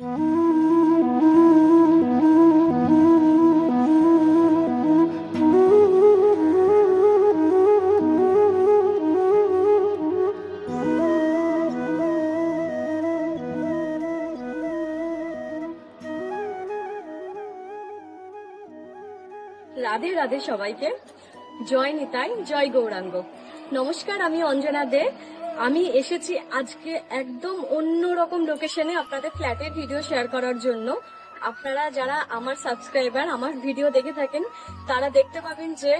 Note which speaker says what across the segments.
Speaker 1: রাধে রাধে সবাইকে। জয় নিতাই জয় গৌরাঙ্গ। নমস্কার আমি অঞ্জনা দে। আমি এসেছি আজকে একদম অন্য রকম লোকেশনে আপনাদের ফ্ল্যাটের ভিডিও শেয়ার করার জন্য। আপনারা যারা আমার সাবস্ক্রাইবার আমার ভিডিও দেখে থাকেন, তারা দেখতে পাবেন যে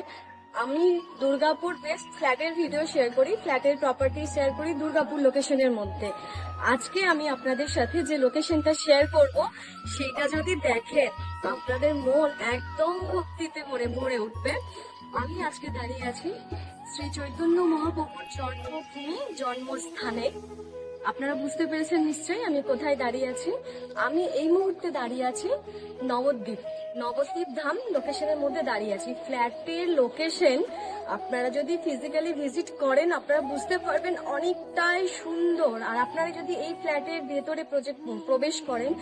Speaker 1: আমি দুর্গাপুর বেস্ট ফ্ল্যাটের ভিডিও শেয়ার করি ফ্ল্যাটের প্রপার্টি শেয়ার করি দুর্গাপুর লোকেশনের মধ্যে। আজকে আমি আপনাদের সাথে যে লোকেশনটা শেয়ার করব, সেটা যদি দেখেন, আপনাদের মন একদম ভক্তিতে ভরে ভরে উঠবে। আমি আজকে দাঁড়িয়ে আছি শ্রী চৈতন্য মহাপ্রভুর জন্মভূমি জন্মস্থানে। আপনারা বুঝতে পেরেছেন নিশ্চয়ই আমি কোথায় দাঁড়িয়ে আছি? আমি এই মুহূর্তে দাঁড়িয়ে আছি নবদ্বীপ নবদ্বীপ ধাম লোকেশনের মধ্যে দাঁড়িয়ে আছি। ফ্ল্যাটের লোকেশন আপনারা যদি ফিজিক্যালি ভিজিট করেন, আপনারা বুঝতে পারবেন অনেকটাই সুন্দর। আর আপনারা যদি এই ফ্ল্যাটের ভেতরে প্রজেক্ট প্রবেশ করেন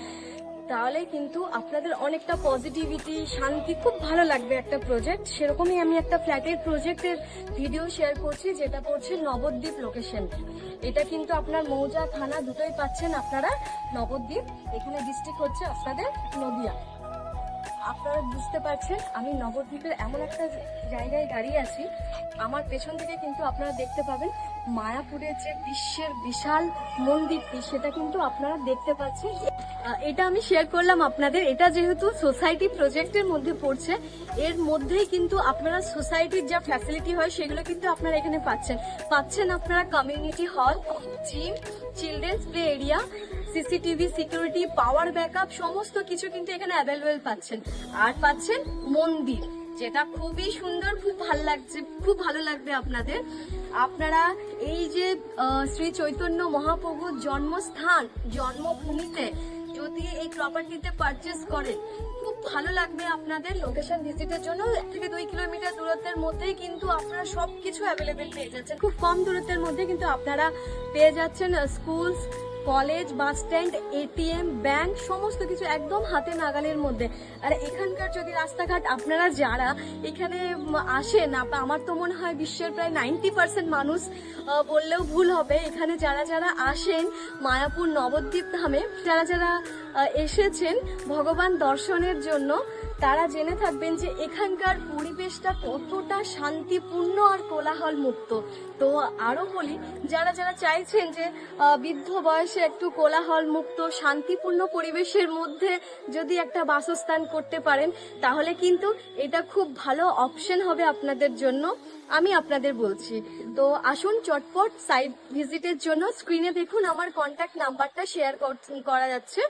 Speaker 1: তাহলে কিন্তু আপনাদের অনেকটা পজিটিভিটি শান্তি খুব ভালো লাগবে একটা প্রজেক্ট সেরকমই আমি একটা ফ্ল্যাটের প্রজেক্টের ভিডিও শেয়ার করছি, যেটা পড়ছে নবদ্বীপ লোকেশন এটা কিন্তু আপনার মৌজা থানা দুটোই পাচ্ছেন আপনারা, নবদ্বীপ। এখানে ডিস্ট্রিক্ট হচ্ছে আপনাদের নদিয়া। আপনারা বুঝতে পারছেন, আমি নবদ্বীপের এমন একটা জায়গায় দাঁড়িয়ে আছি। আমার পেছন থেকে কিন্তু আপনারা দেখতে পাবেন মায়াপুরের যে বিশ্বের বিশাল মন্দিরটি সেটা কিন্তু আপনারা দেখতে পাচ্ছেন। এটা আমি শেয়ার করলাম আপনাদের। এটা যেহেতু সোসাইটি প্রজেক্টের মধ্যে পড়ছে, এর মধ্যেই কিন্তু আপনারা সোসাইটির যা ফ্যাসিলিটি হয়, সেগুলো কিন্তু আপনারা এখানে পাচ্ছেন। পাচ্ছেন আপনারা community hall gym children's play area CCTV, security, power backup, সমস্ত কিছু কিন্তু এখানে অ্যাভেলেবেল পাচ্ছেন। আর পাচ্ছেন মন্দির, যেটা খুবই সুন্দর, খুব ভালো লাগছে, খুব ভালো লাগবে আপনাদের। আপনারা এই যে শ্রী চৈতন্য মহাপ্রভুর জন্মস্থান, জন্মভূমিতে যদি এই প্রপার্টিতে পারচেস করেন, খুব ভালো লাগবে আপনাদের লোকেশন ভিজিটের জন্য। এক থেকে দুই কিলোমিটার দূরত্বের মধ্যেই কিন্তু আপনারা সব কিছু অ্যাভেলেবেল পেয়ে যাচ্ছেন। খুব কম দূরত্বের মধ্যে কিন্তু আপনারা পেয়ে যাচ্ছেন school college, bus stand ATM bank, সমস্ত কিছু একদম হাতে নাগালের মধ্যে। আর এখানকার যদি রাস্তাঘাট আপনারা যারা এখানে আসেন আমার তো মনে হয় বিশ্বের প্রায় নাইনটি পার্সেন্ট মানুষ বললেও ভুল হবে। এখানে যারা যারা আসেন মায়াপুর নবদ্বীপ ধামে, যারা যারা এসেছেন ভগবান দর্শনের জন্য তারা জেনে থাকবেন যে এখানকার পরিবেশটা কতটা শান্তিপূর্ণ আর কোলাহল মুক্ত তো আরও বলি, যারা যারা চাইছেন যে বৃদ্ধ বয়সে একটু কোলাহল মুক্ত শান্তিপূর্ণ পরিবেশের মধ্যে যদি একটা বাসস্থান করতে পারেন, তাহলে কিন্তু এটা খুব ভালো অপশন হবে আপনাদের জন্য। আমি আপনাদের বলছি। তো আসুন চটপট সাইট ভিজিটের জন্য স্ক্রিনে দেখুন আমার কন্ট্যাক্ট নাম্বারটা শেয়ার করা যাচ্ছে।